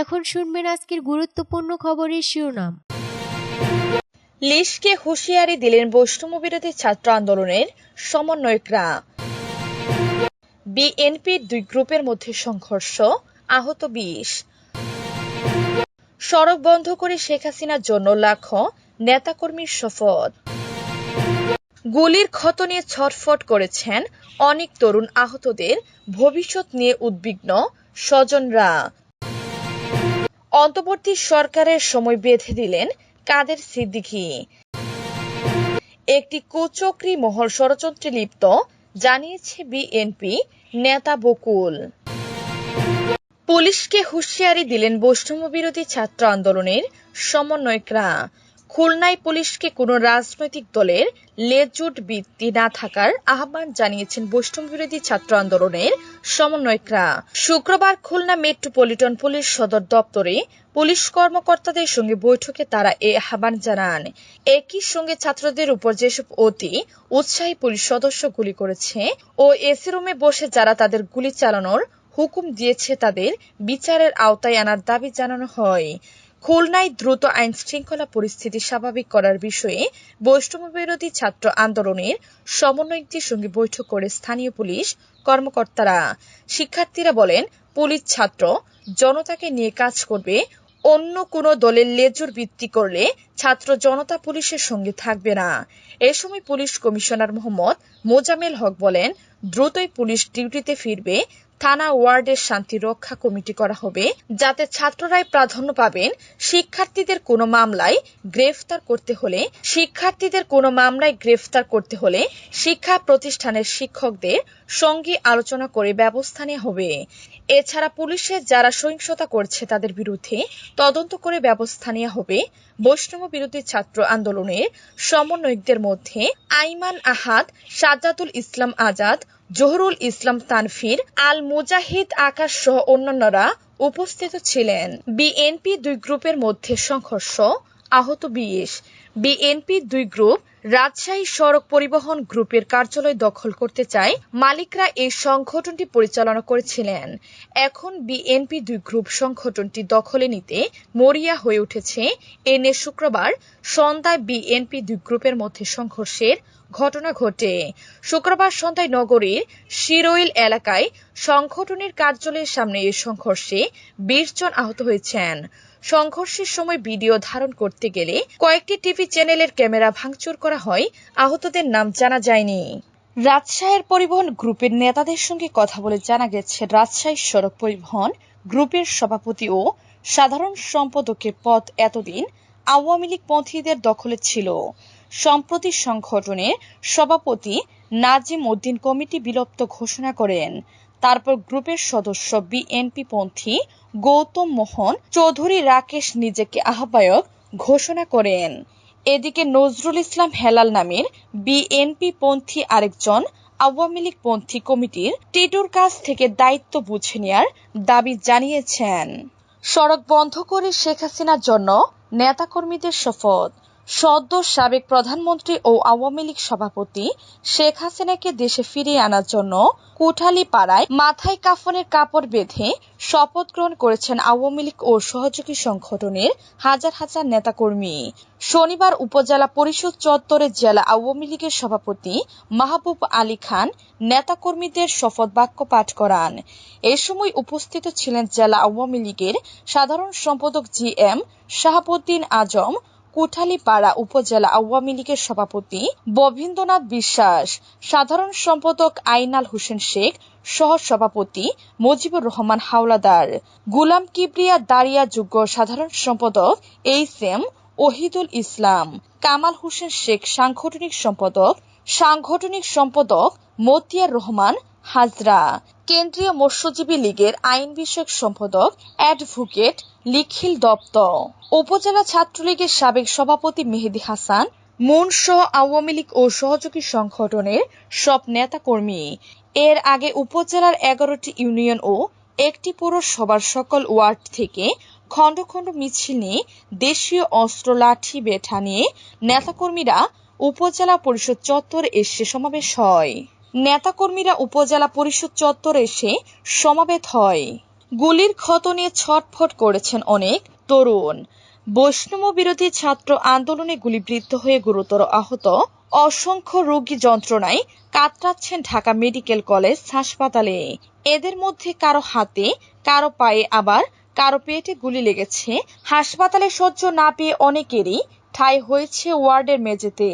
এখন শুনবেন আজকের গুরুত্বপূর্ণ খবরের শিরোনাম। লিশকে হুঁশিয়ারি দিলেন বৈষম্য বিরোধী ছাত্র আন্দোলনের সমন্বয়করা। বিএনপির দুই গ্রুপের মধ্যে সংঘর্ষ, আহত বিশ। সড়ক বন্ধ করে শেখ হাসিনার জন্য লাখো নেতাকর্মীর শপথ। গুলির ক্ষত নিয়ে ছটফট করেছেন অনেক তরুণ আহতদের ভবিষ্যৎ নিয়ে উদ্বিগ্ন স্বজনরা। অন্তর্বর্তী সরকারের সময় বেঁধে দিলেন কাদের সিদ্দিকী। একটি কুচক্রী মহল ষড়যন্ত্রে লিপ্ত, জানিয়েছে বিএনপি নেতা বকুল। পুলিশকে হুঁশিয়ারি দিলেন বৈষম্য বিরোধী ছাত্র আন্দোলনের সমন্বয়করা। খুলনায় পুলিশকে কোনো রাজনৈতিক দলের লেজুট বৃত্তি না থাকার আহ্বান জানিয়েছেন বৈষম্য বিরোধী ছাত্র আন্দোলনের সমন্বয়করা। শুক্রবার খুলনা মেট্রোপলিটন পুলিশ সদর দপ্তরে পুলিশ কর্মকর্তাদের সঙ্গে বৈঠকে তারা এ আহ্বান জানান। একই সঙ্গে ছাত্রদের উপর যেসব অতি উৎসাহী পুলিশ সদস্য গুলি করেছে, ও এসি রুমে বসে যারা তাদের গুলি চালানোর হুকুম দিয়েছে তাদের বিচারের আওতায় আনার দাবি জানানো হয়। খুলনায় দ্রুত আইন শৃঙ্খলা পরিস্থিতি স্বাভাবিক করার বিষয়ে বৈষম্য বিরোধী ছাত্র আন্দোলনের সমন্বয়কদের সঙ্গে বৈঠক করে স্থানীয় পুলিশ কর্মকর্তারা। শিক্ষার্থীরা বলেন, পুলিশ ছাত্র জনতাকে নিয়ে কাজ করবে, অন্য কোনো দলের লেজুর ভিত্তি করলে ছাত্র জনতা পুলিশের সঙ্গে থাকবে না। এ সময় পুলিশ কমিশনার মোহাম্মদ মোজামেল হক বলেন, দ্রুতই পুলিশ ডিউটিতে ফিরবে থানা ওয়ার্ডের শান্তি রক্ষা কমিটি করা হবে, যাতে ছাত্ররাই প্রাধান্য পাবেন শিক্ষার্থীদের কোনো মামলায় গ্রেফতার করতে হলে। শিক্ষার্থীদের কোনো মামলায় গ্রেফতার করতে হলে শিক্ষা প্রতিষ্ঠানের শিক্ষকদের সঙ্গে আলোচনা করে ব্যবস্থা নেওয়া হবে। এছাড়া পুলিশের যারা সহিংসতা করছে তাদের বিরুদ্ধে তদন্ত করে ব্যবস্থা নেওয়া হবে। বৈষ্ণব বিরোধী ছাত্র আন্দোলনের সমন্বয়কদের মধ্যে আইমান আহাদ, সাজ্জাদুল ইসলাম আজাদ জহুরুল ইসলাম তানফির আল মুজাহিদ আকাশ সহ অন্যান্যরা উপস্থিত ছিলেন। বিএনপি দুই গ্রুপের মধ্যে সংঘর্ষ, আহত বিএস বিএনপি দুই গ্রুপ রাজশাহী সড়ক পরিবহন গ্রুপের কার্যালয় দখল করতে চায় মালিকরা এই সংগঠনটি পরিচালনা করেছিলেন। এখন বিএনপি দুই গ্রুপ সংগঠনটি দখলে নিতে মরিয়া হয়ে উঠেছে। এ নিয়ে শুক্রবার সন্ধ্যায় বিএনপি দুই গ্রুপের মধ্যে সংঘর্ষের ঘটনা ঘটে। শুক্রবার সন্ধ্যায় নগরীর শিরোইল এলাকায় সংগঠনের কার্যালয়ের সামনে এই সংঘর্ষে বিশ জন আহত হয়েছেন। সংঘর্ষের সময় ভিডিও ধারণ করতে গেলে কয়েকটি টিভি চ্যানেলের ক্যামেরা ভাঙচুর করা হয়। আহতদের নাম জানা যায়নি। রাজশাহীর পরিবহন গ্রুপের নেতাদের সঙ্গে কথা বলে জানা গেছে, রাজশাহী সড়ক পরিবহন গ্রুপের সভাপতি ও সাধারণ সম্পাদকের পদ এতদিন আওয়ামী লীগ পন্থীদের দখলে ছিল। সম্প্রতি সংগঠনের সভাপতি নাজিম উদ্দিন কমিটি বিলুপ্ত ঘোষণা করেন। তারপর গ্রুপের সদস্য বিএনপি পন্থী গৌতম মোহন চৌধুরী রাকেশ নিজেকে আহ্বায়ক ঘোষণা করেন। এদিকে নজরুল ইসলাম হেলাল নামের বিএনপি পন্থী আরেকজন আওয়ামী লীগ পন্থী কমিটির টিটুর কাছ থেকে দায়িত্ব বুঝে নেওয়ার দাবি জানিয়েছেন। সড়ক বন্ধ করে শেখ হাসিনার জন্য নেতাকর্মীদের শপথ। সদ্য সাবেক প্রধানমন্ত্রী ও আওয়ামী লীগ সভাপতি শেখ হাসিনাকে দেশে ফিরিয়ে আনার জন্য কুঠালি পাড়ায় মাথায় কাফনের কাপড় বেঁধে শপথ গ্রহণ করেছেন আওয়ামী লীগ ও সহযোগী সংগঠনের হাজার হাজার নেতাকর্মী। শনিবার উপজেলা পরিষদ চত্বরে জেলা আওয়ামী লীগের সভাপতি মাহবুব আলী খান নেতাকর্মীদের শপথ বাক্য পাঠ করান। এ সময় উপস্থিত ছিলেন জেলা আওয়ামী লীগের সাধারণ সম্পাদক জি এম শাহাবুদ্দিন আজম কুঠালীপাড়া উপজেলা আওয়ামী লীগের সভাপতি ববীন্দ্রনাথ বিশ্বাস, সাধারণ সম্পাদক আইনাল হোসেন শেখ সহ সভাপতি মুজিবুর রহমান হাওলাদার, গুলাম কিবরিয়া দাঁড়িয়া যুগ্ম সাধারণ সম্পাদক এইচ এম ওহিদুল ইসলাম, কামাল হোসেন শেখ সাংগঠনিক সম্পাদক সাংগঠনিক সম্পাদক মতিয়ার রহমান হাজরা, কেন্দ্রীয় মৎস্যজীবী লীগের আইন বিষয়ক সম্পাদক অ্যাডভোকেট লিখিল দত্ত উপজেলা ছাত্রলীগের সাবেক সভাপতি মেহেদি হাসান মুন সহ আওয়ামী লীগ ও সহযোগী সংগঠনের সব নেতাকর্মী। এর আগে উপজেলার এগারোটি ইউনিয়ন ও একটি পৌরসভার সকল ওয়ার্ড থেকে খণ্ড খণ্ড মিছিল নিয়ে দেশীয় অস্ত্র লাঠি বেঠা নিয়ে নেতাকর্মীরা উপজেলা পরিষদ চত্বর এসে সমাবেশ হয়। নেতাকর্মীরা উপজেলা পরিষদ চত্বর এসে সমাবেত হয়। গুলির ক্ষত নিয়ে ছটফট করেছেন অনেক তরুণ। বৈষ্ণব বিরোধী ছাত্র আন্দোলনে গুলিবিদ্ধ হয়ে গুরুতর আহত অসংখ্য রোগী যন্ত্রণায় কাতরাচ্ছেন ঢাকা মেডিকেল কলেজ হাসপাতালে। এদের মধ্যে কারও হাতে, কারও পায়ে আবার, কারও পেটে গুলি লেগেছে। হাসপাতালে সহ্য না পেয়ে অনেকেরই ঠাই হয়েছে ওয়ার্ডের মেঝেতে।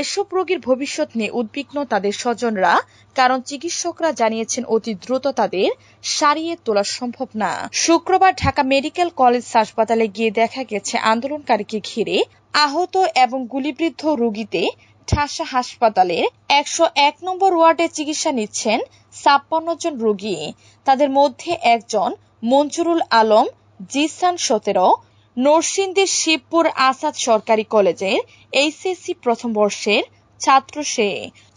এসব রোগীর ভবিষ্যৎ নিয়ে উদ্বিগ্ন তাদের স্বজনরা, কারণ চিকিৎসকরা জানিয়েছেন অতি দ্রুত তাদের সারিয়ে তোলা সম্ভব না। শুক্রবার ঢাকা মেডিকেল কলেজ হাসপাতালে গিয়ে দেখা গেছে, আন্দোলনকারীকে ঘিরে আহত এবং গুলিবিদ্ধ রোগীতে ঠাসা হাসপাতালের একশো এক নম্বর ওয়ার্ডে চিকিৎসা নিচ্ছেন ছাপ্পান্ন জন রোগী। তাদের মধ্যে একজন মঞ্জুরুল আলম, জিসান সতেরো নরসিংদীর শিবপুর আসাদ সরকারি কলেজের এইচএসসি প্রথম বর্ষের ছাত্র সে।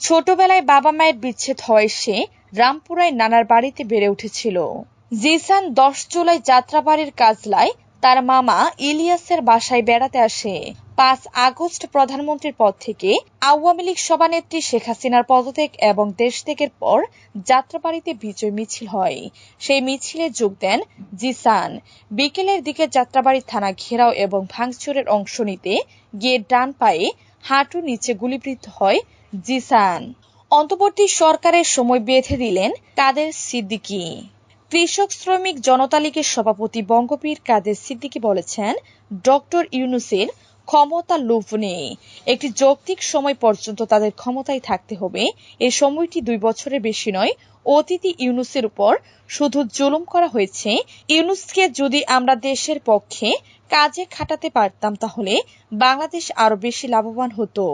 ছোটবেলায় বাবা মায়ের বিচ্ছেদ হয় সে, রামপুরায় নানার বাড়িতে বেড়ে উঠেছিল। জিসান দশ জুলাই যাত্রাবাড়ির কাজলায় তার মামা ইলিয়াসের বাসায় বেড়াতে আসে। পাঁচ আগস্ট প্রধানমন্ত্রীর পদ থেকে আওয়ামী লীগ সভানেত্রী শেখ হাসিনার পদত্যাগ এবং দেশ দেশত্যাগের পর যাত্রাবাড়িতে বিজয় মিছিল হয়। সেই মিছিলে যোগ দেন জিসান। বিকেলের দিকে যাত্রাবাড়ি থানা ঘেরাও এবং ভাঙচুরের অংশ নিতে গিয়ে ডান পায়ে হাঁটু নিচে গুলিবিদ্ধ হয় জিসান। অন্তর্বর্তী সরকারের সময় বেঁধে দিলেন কাদের সিদ্দিকী। কৃষক শ্রমিক জনতা লীগের সভাপতি বঙ্গবীর কাদের সিদ্দিকী বলেছেন, ডক্টর ইউনুসের ক্ষমতা লোভ নেই। একটি যৌক্তিক সময় পর্যন্ত তাদের ক্ষমতায় থাকতে হবে। এই সময়টি দুই বছরের বেশি নয়। অতিথি ইউনুসের উপর শুধু জুলুম করা হয়েছে। ইউনুসকে যদি আমরা দেশের পক্ষে কাজে খাটাতে পারতাম তাহলে বাংলাদেশ আরও বেশি লাভবান হতো।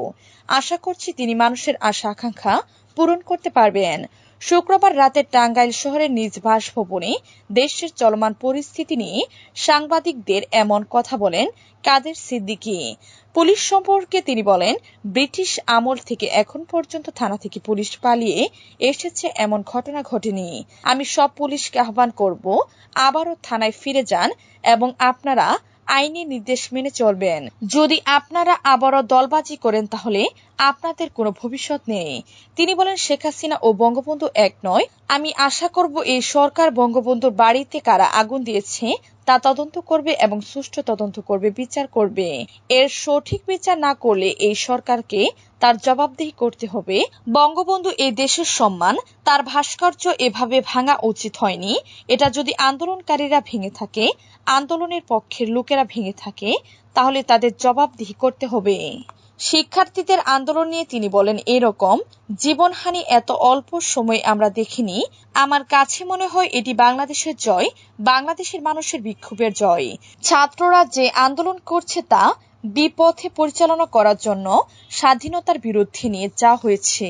আশা করছি তিনি মানুষের আশা আকাঙ্ক্ষা পূরণ করতে পারবেন। শুক্রবার রাতে টাঙ্গাইল শহরের নিজ বাসভবনে দেশের চলমান পরিস্থিতি নিয়ে সাংবাদিকদের এমন কথা বলেন কাদের সিদ্দিকী। পুলিশ সম্পর্কে তিনি বলেন, ব্রিটিশ আমল থেকে এখন পর্যন্ত থানা থেকে পুলিশ পালিয়ে এসেছে এমন ঘটনা ঘটেনি। আমি সব পুলিশকে আহ্বান করব, আবারও থানায় ফিরে যান এবং আপনারা আইনি নির্দেশ মেনে চলবেন। যদি আপনারা আবারও দলবাজি করেন, তাহলে আপনাদের কোনো ভবিষ্যৎ নেই। তিনি বলেন, শেখ হাসিনা ও বঙ্গবন্ধু এক নয়। আমি আশা করব এই সরকার বঙ্গবন্ধুর বাড়িতে কারা আগুন দিয়েছে, তা তদন্ত করবে এবং সুষ্ঠু তদন্ত করবে, বিচার করবে। এর সঠিক বিচার না করলে এই সরকারকে তার জবাবদিহি করতে হবে। বঙ্গবন্ধু এই দেশের সম্মান, তার ভাস্কর্য এভাবে ভাঙা উচিত হয়নি। এটা যদি আন্দোলনকারীরা ভেঙে থাকে আন্দোলনের পক্ষের লোকেরা ভেঙে থাকে, তাহলে তাদের জবাবদিহি করতে হবে। শিক্ষার্থীদের আন্দোলন নিয়ে তিনি বলেন এরকম, জীবনহানি এত অল্প সময় আমরা দেখিনি, আমার কাছে মনে হয় এটি বাংলাদেশের জয়, বাংলাদেশের মানুষের বিক্ষোভের জয়। ছাত্ররা যে আন্দোলন করছে তা বিপথে পরিচালনা করার জন্য স্বাধীনতার বিরুদ্ধে নিয়ে যা হয়েছে।